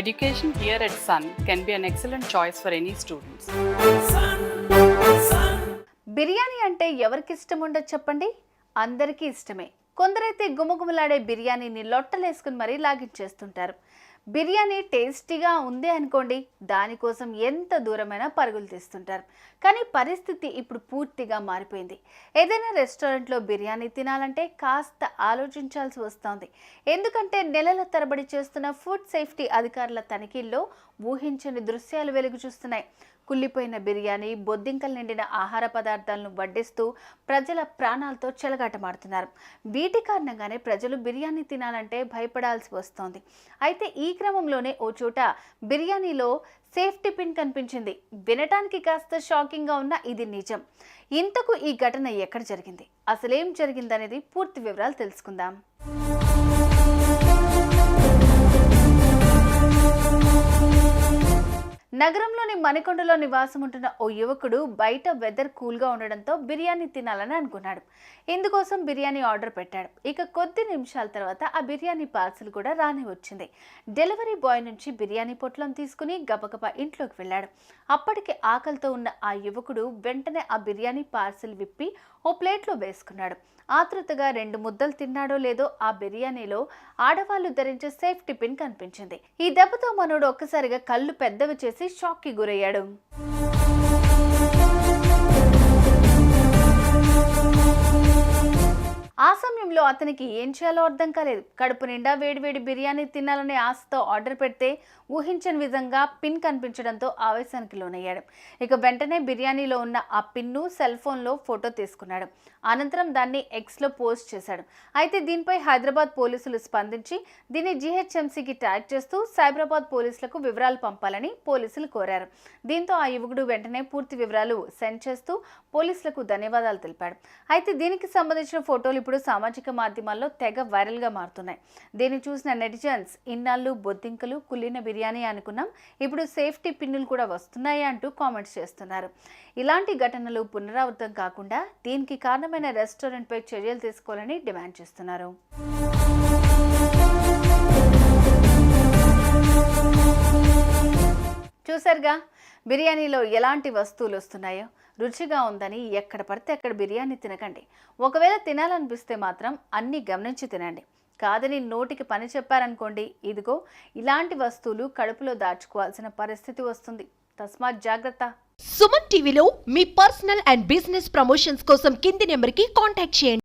Education here at Sun can be an excellent choice for any students. Biryani అంటే ఎవరికి ఇష్టం ఉండదు చెప్పండి? అందరికీ ఇష్టమే. కొందరైతే గుమగుమలాడే బిర్యానీని లొట్టలేసుకుని మరీ లాగించేస్తుంటారు. బిర్యానీ టేస్టీగా ఉంది అనుకోండి దానికోసం ఎంత దూరమైనా పరుగులు తీస్తుంటారు. కానీ పరిస్థితి ఇప్పుడు పూర్తిగా మారిపోయింది. ఏదైనా రెస్టారెంట్లో బిర్యానీ తినాలంటే కాస్త ఆలోచించాల్సి వస్తోంది. ఎందుకంటే నెలల తరబడి చేస్తున్న ఫుడ్ సేఫ్టీ అధికారుల తనిఖీల్లో ఊహించని దృశ్యాలు వెలుగు చూస్తున్నాయి. కుళ్ళిపోయిన బిర్యానీ బొద్దింకలు నిండిన ఆహార పదార్థాలను వడ్డిస్తూ ప్రజల ప్రాణాలతో చెలగాటమాడుతున్నారు. వీటి కారణంగానే ప్రజలు బిర్యానీ తినాలంటే భయపడాల్సి వస్తోంది. అయితే ఈ క్రమంలోనే ఓ చోట బిర్యానీలో సేఫ్టీ పిన్ కనిపించింది. వినటానికి కాస్త షాకింగ్గా ఉన్న ఇది నిజం. ఇంతకు ఈ ఘటన ఎక్కడ జరిగింది? అసలేం జరిగిందనేది పూర్తి వివరాలు తెలుసుకుందాం. నగరంలోని మణికొండలో నివాసం ఉంటున్న ఓ యువకుడు బయట వెదర్ కూల్గా ఉండడంతో బిర్యానీ తినాలని అనుకున్నాడు. ఇందుకోసం బిర్యానీ ఆర్డర్ పెట్టాడు. ఇక కొద్ది నిమిషాల తర్వాత ఆ బిర్యానీ పార్సల్ కూడా రాని వచ్చింది. డెలివరీ బాయ్ నుంచి బిర్యానీ పొట్లం తీసుకుని గబగబా ఇంట్లోకి వెళ్ళాడు. అప్పటికి ఆకలితో ఉన్న ఆ యువకుడు వెంటనే ఆ బిర్యానీ పార్సల్ విప్పి ఓ ప్లేట్లో వేసుకున్నాడు. ఆతృతగా రెండు ముద్దలు తిన్నాడో లేదో ఆ బిర్యానీలో ఆడవాళ్ళు ధరించే సేఫ్టీ పిన్ కనిపించింది. ఈ దెబ్బతో మనోడు ఒక్కసారిగా కళ్ళు పెద్దవి చేసి షాక్కి గురయ్యాడు ఆ సమయంలో అతనికి ఏం చేయాలో అర్థం కాలేదు. కడుపు నిండా వేడివేడి బిర్యానీ తినాలనే ఆశతో ఆర్డర్ పెడితే ఊహించని విధంగా పిన్ కనిపించడంతో ఆవేశానికి లోనయ్యాడు. ఇక వెంటనే బిర్యానీలో ఉన్న ఆ పిన్ను సెల్ ఫోన్లో ఫోటో తీసుకున్నాడు. అనంతరం దాన్ని ఎక్స్లో పోస్ట్ చేశాడు. అయితే దీనిపై హైదరాబాద్ పోలీసులు స్పందించి దీన్ని జీహెచ్ఎంసీకి ట్యాగ్ చేస్తూ సైబరాబాద్ పోలీసులకు వివరాలు పంపాలని పోలీసులు కోరారు. దీంతో ఆ యువకుడు వెంటనే పూర్తి వివరాలు సెండ్ చేస్తూ పోలీసులకు ధన్యవాదాలు తెలిపాడు. అయితే దీనికి సంబంధించిన ఫోటోలు ఇప్పుడు సామాజిక మాధ్యమాల్లో తెగ వైరల్గా మారుతున్నాయి. దీన్ని చూసిన నెటిజన్స్ ఇన్నాళ్ళు బొద్దింకలు కుళ్ళిన బిర్యానీ అనుకున్నాం ఇప్పుడు సేఫ్టీ పిన్నులు కూడా వస్తున్నాయి అంటూ కామెంట్స్ చేస్తున్నారు. ఇలాంటి ఘటనలు పునరావృతం కాకుండా దీనికి కారణమైన రెస్టారెంట్పై చర్యలు తీసుకోవాలని డిమాండ్ చేస్తున్నారు. చూసారుగా బిర్యానీలో ఎలాంటి వస్తువులు వస్తున్నాయో? రుచిగా ఉందని ఎక్కడ పడితే అక్కడ బిర్యానీ తినకండి. ఒకవేళ తినాలనిపిస్తే మాత్రం అన్నీ గమనించి తినండి. కాదని నోటికి పని చెప్పారనుకోండి ఇదిగో ఇలాంటి వస్తువులు కడుపులో దాచుకోవాల్సిన పరిస్థితి వస్తుంది. తస్మాత్ జాగ్రత్త. సుమన్ టీవీలో మీ పర్సనల్ అండ్ బిజినెస్ ప్రమోషన్స్ కోసం కింది నెంబర్కి కాంటాక్ట్ చేయండి.